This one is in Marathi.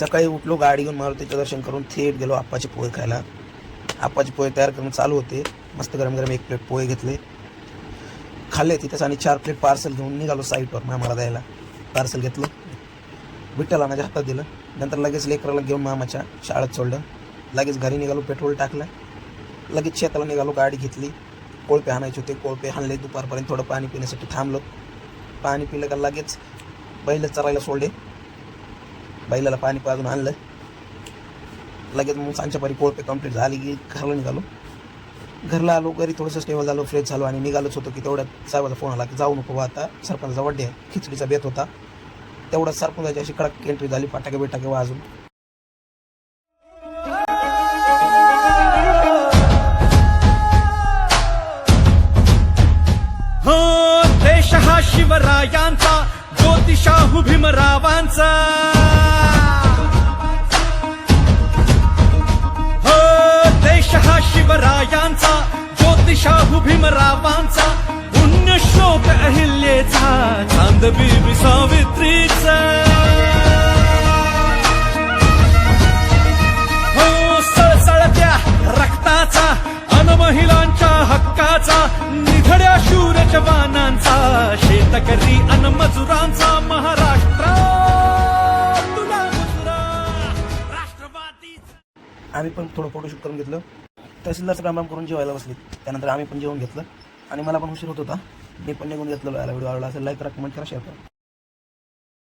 सकाळी उठलो गाडी घेऊन मारुतीचं दर्शन करून थेट गेलो आप्पाचे पोहे खायला. आप्पाचे पोहे तयार करून चालू होते. मस्त गरम गरम एक प्लेट पोहे घेतले. खाल्ले तिथेच आणि चार प्लेट पार्सल घेऊन निघालो साईटवर मामाला द्यायला. पार्सल घेतलं. विठ्ठला माझ्या हातात दिलं. नंतर लगेच लेकराला घेऊन मामाच्या शाळेत सोडलं. लगेच घरी निघालो पेट्रोल टाकलं. लगेच शेताला निघालो गाडी घेतली. कोळपे आणायचे होते. कोळपे हाणले दुपारपर्यंत थोडं पाणी पिण्यासाठी थांबलो. पाणी पिलं का लगेच बैल चरायला सोडले. बैलाला पाणी पाजून आणलं लगेच मग सांच्यापारी कोळपे कंप्लीट झाली की घरला निघालो. घरला आलो घरी थोडंसं स्टेबल झालो फ्रेश झालो आणि निघालोच होतो की तेवढ्यात साहेबाचा फोन आला की जाऊ नको बा आता. सरपंचा बड्डे आहे खिचडीचा बेत होता. तेवढ्यात सरपंचाची अशी कडक एंट्री झाली फटाके बिटाके वाजून. हो देश हा शिवरायांचा ज्योतिषाहू भीमरावांचा. शिवरायांचा ज्योतिषाहू भीमरावांचा पुण्य श्लोक अहिल्याचा चांदवी सावित्रीचा. हो सळसळत्या रक्ताचा अन महिलांच्या हक्काचा निधड्या शूर जवानांचा शेतकरी अन मजुरांचा महाराष्ट्र. तुला मुजरा राष्ट्रवादी आम्ही पण थोडं फोटोशूट करून घेतलं. तहसीलदारचं रामराम करून जेवायला बसले. त्यानंतर आम्ही पण जेवण घेतलं. आणि मला पण उशीर होत होता. मी पण निघून घेतलेलो याला व्हिडिओ आवडला असेल लाईक करा कमेंट करा शेअर करा.